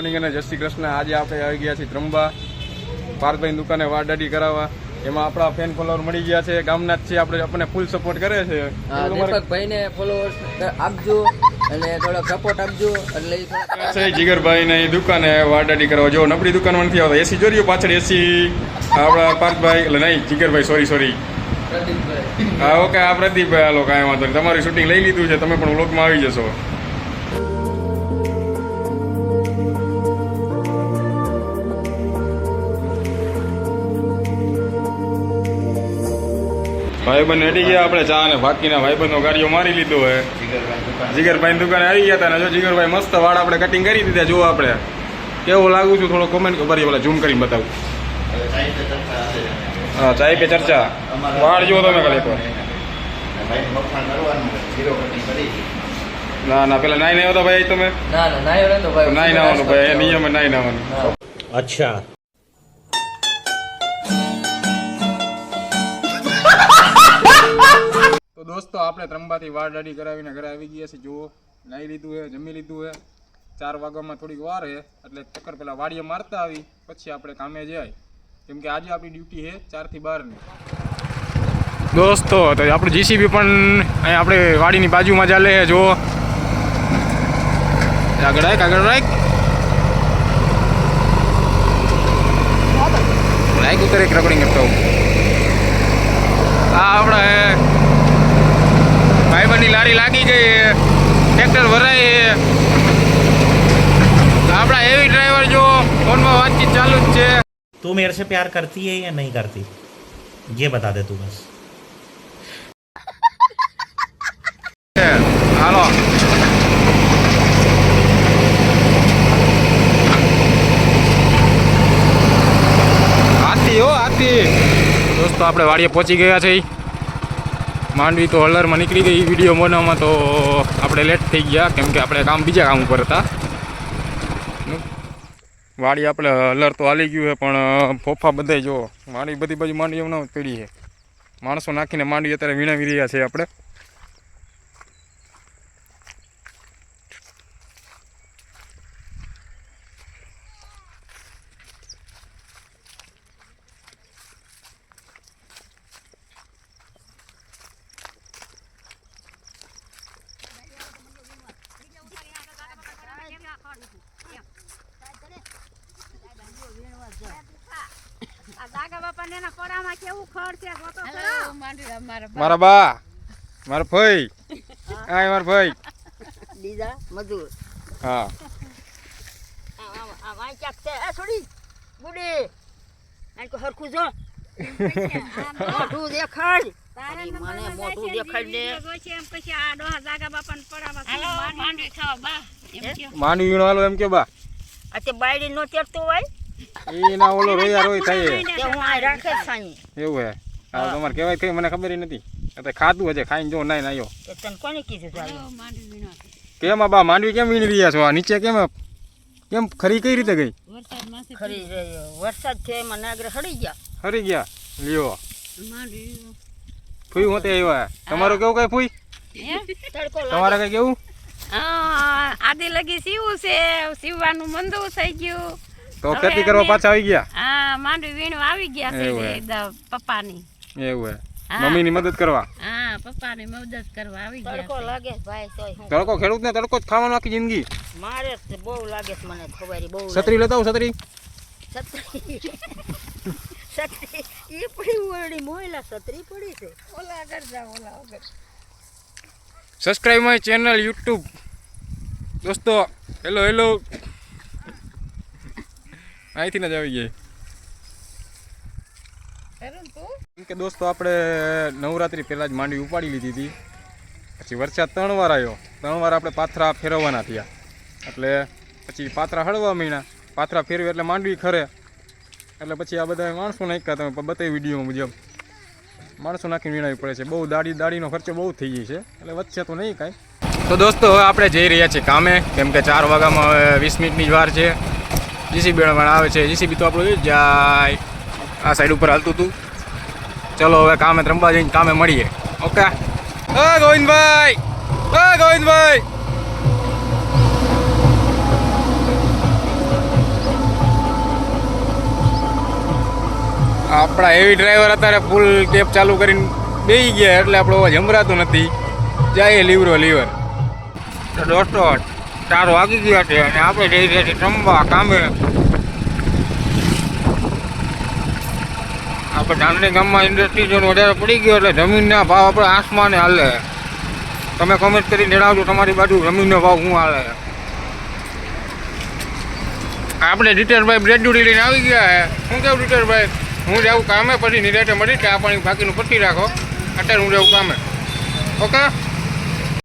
Morning અને જય શ્રી કૃષ્ણ. આજે આપણે આવી ગયા છીએ ત્રંબા. પાર્થભાઈ દુકાને વાડાડી કરાવવા. એમાં આપણા ફેન ફોલોવર મળી ગયા છે. ગામના જ છે. આપણે આપણને ફૂલ સપોર્ટ કરે છે. ભાઈને ફોલોવર્સ આપજો અને થોડો સપોર્ટ આપજો. એટલે જીગરભાઈ ને દુકાને વાડાડી કરવા જો નબળી દુકાનમાં નથી આવતા. એસી જોરિયો પાછળ એસી આપણા પાર્થભાઈ એટલે નહીં જીગરભાઈ સોરી સોરી હા ઓકે આ પ્રદીપભાઈ હાલો કાંઈ વાંધો નહીં. તમારી શૂટિંગ લઈ લીધું છે. તમે પણ વ્લોગમાં આવી જશો. ભાઈબંધ હેડી ગયા આપણે ચા અને બાકીના ભાઈબંધો ગાડીઓ મારી લીધો હે. જીગરભાઈ દુકાને આવી ગયા હતા ને જો જીગરભાઈ મસ્ત વાળ આપણે કટિંગ કરી દીધા જો આપણે. કેવું લાગુ છું થોડો કોમેન્ટ ખબર પેલા ઝૂમ કરીને બતાવું. હા ચાય પે ચર્ચા. વાળ જુઓ તમે ખાલી એકવાર. ના ના પેલા નાઈ નહીં તો ભાઈ તમે? ના ના નાયો નતો ભાઈ નાઈ નાવાનું ભાઈ નિયમ નાઈ નાવાનું. હા. દોસ્તો, આપણે ત્રંબાથી વાળ દાઢી કરાવીને ઘરે આવી ગયા છીએ. જુઓ નાહી લીધું હે જમી લીધું હે ચાર વાગ્યામાં થોડીક વાર હે એટલે ચક્કર પહેલાં વાડીએ મારતા આવી, પછી આપણે કામે જાય. કેમ કે આજે આપણી ડ્યુટી છે ચારથી બારની. દોસ્તો, તો આપણું જીસીબી પણ અહીં આપણે વાડીની બાજુમાં ચાલે છે, જુઓ. આગળ રાખ આગળ રાખ. રાખ ઉતર એક રેકોર્ડિંગ કરતો હું આ આપણે ભાઈબંધની લારી લાગી ગઈ છે ટ્રેક્ટર ભરાય છે આપણા હેવી ડ્રાઈવર જો ફોનમાં વાતચીત ચાલુ જ છે तू मेरे से प्यार करती है या नहीं करती ये बता दे तू बस હાલો હાથી હો હાથી દોસ્તો આપણે વાડીએ પહોંચી ગયા છે માંડવી તો હલરમાં નીકળી ગઈ વિડીયો બનાવવામાં તો આપણે લેટ થઈ ગયા કેમ કે આપણે કામ બીજા કામ ઉપર હતા વાડી આપણે હલર તો હાલી ગયું છે, પણ ફોફા બધાય જો માંડવી બધી બાજુ માંડવી એમને પડી છે. માણસો નાખીને માંડવી અત્યારે વીણાવી રહ્યા છે આપણે આ બાપાને એના પડામાં કેવું ખડ છે ગોતો ખરો મારા બા મારા ભાઈ. આ મારા ભાઈ. બીજા મજૂર હા. આ ક્યાંક છે. એ છોડી. બુડી આને હરખું જો. મોઢું દેખાડ મને મોઢું દેખાડ એમ આ ડોહા બાપાને માંડવી. ખાવા બા. એમ હે? કયો. માંડવી વીણો હાલો એમ કે બા? આ બાયડી નો તેડતો હોય? એ ના ઓલો રોયા રોય થાય હું આ રાખે એવું હે? હા. તમારે કહેવાય કઈ મને ખબર નથી. અત્યારે ખાધું હશે ખાઈને જો નાઈ નાયો તે તને કોને કીધું. કેમ આ બા માંડવી કેમ વીણી રહ્યા છો? આ નીચે કેમ કેમ ખરી કઈ રીતે ગઈ? વરસાદમાંથી ખરી વરસાદ છે એમાં નાગરે હળી ગયા. ખરી ગયા? લ્યો. માંડવી ફૂઈ હોતે આવ્યા તમારું કેવું કઈ ફૂઈ? તમારે કઈ કેવું? આદિ લગી સીવું છે. સીવવાનું મંદુ થઈ ગયું. તો ખેતી કરવા પાછા આવી ગયા? હા માંડવી વીણવા આવી ગયા છે એકદમ પપ્પાની. એવું હે. મમ્મી ની મદદ કરવા? હા પપ્પાની મદદ કરવા આવી ગયા તડકો લાગે ભાઈ તોય. તડકો ખેડૂત ને તડકો જ ખાવાનો આખી જિંદગી. મારે બહુ લાગે છે મને ખબર બહુ. છત્રી લેતા આવું છત્રી. છત્રી. છત્રી. એ પડી ઓરડી મોયલા છત્રી પડી છે. ઓલા આગળ જા ઓલા આગળ. સબસ્ક્રાઇબ માય ચેનલ યુટ્યુબ દોસ્તો હેલો હેલો અહીંથી જ આવી જાય કે દોસ્તો આપણે નવરાત્રી પહેલાં જ માંડવી ઉપાડી લીધી હતી. પછી વરસાદ ત્રણ વાર આવ્યો. ત્રણ વાર આપણે પાથરા ફેરવવાના થયા. એટલે પછી પાથરા હળવા મહિના પાથરા ફેરવે એટલે માંડવી ખરે. એટલે પછી આ બધા માણસો નાખ્યા તમે બતાવી વીડિયો મુજબ. માણસો નાખીને વીણાવી પડે છે. બહુ દાડી દાડીનો ખર્ચો બહુ થઈ જાય છે. એટલે વધશે તો નહીં કાંઈ. તો દોસ્તો હવે આપણે જઈ રહ્યા છીએ કામે. કેમ કે ચાર વાગ્યામાં હવે વીસ મિનિટની જ વાર છે. જીસીબીવાળા આવે છે. જીસીબી તો આપણું જાય. આ સાઈડ ઉપર હાલતું હતું ચલો હવે કામે ત્રંબા જઈને કામે મળીએ. ઓકે? હા ગોવિંદભાઈ! હા ગોવિંદભાઈ! આપણા એવી ડ્રાઈવર અત્યારે ફૂલ કેબ ચાલુ કરીને બેસી ગયા એટલે આપણો અવાજ સંભળાતો નથી. જાય લીવરો લીવર. દોઢસો ચાર વાગી ગયા છે અને આપણે જઈ રહ્યા છીએ રમવા કામે આપણે ધાનડી ગામમાં ઇન્ડસ્ટ્રી ઝોન વધારે પડી ગયો એટલે જમીનના ભાવ આપણે આસમાને હાલે. તમે કોમેન્ટ કરીને જણાવજો તમારી બાજુ જમીનનો ભાવ શું હાલે. આપણે ડિટેલભાઈ બ્રેડ ડ્યુટી લઈને આવી ગયા હે. શું કેવું ડિટેલભાઈ હું જાઉં કામે, પછી નિરાતે મળી ચા પાણી બાકીનું પતી રાખો. અત્યારે હું જાઉં કામે. ઓકે?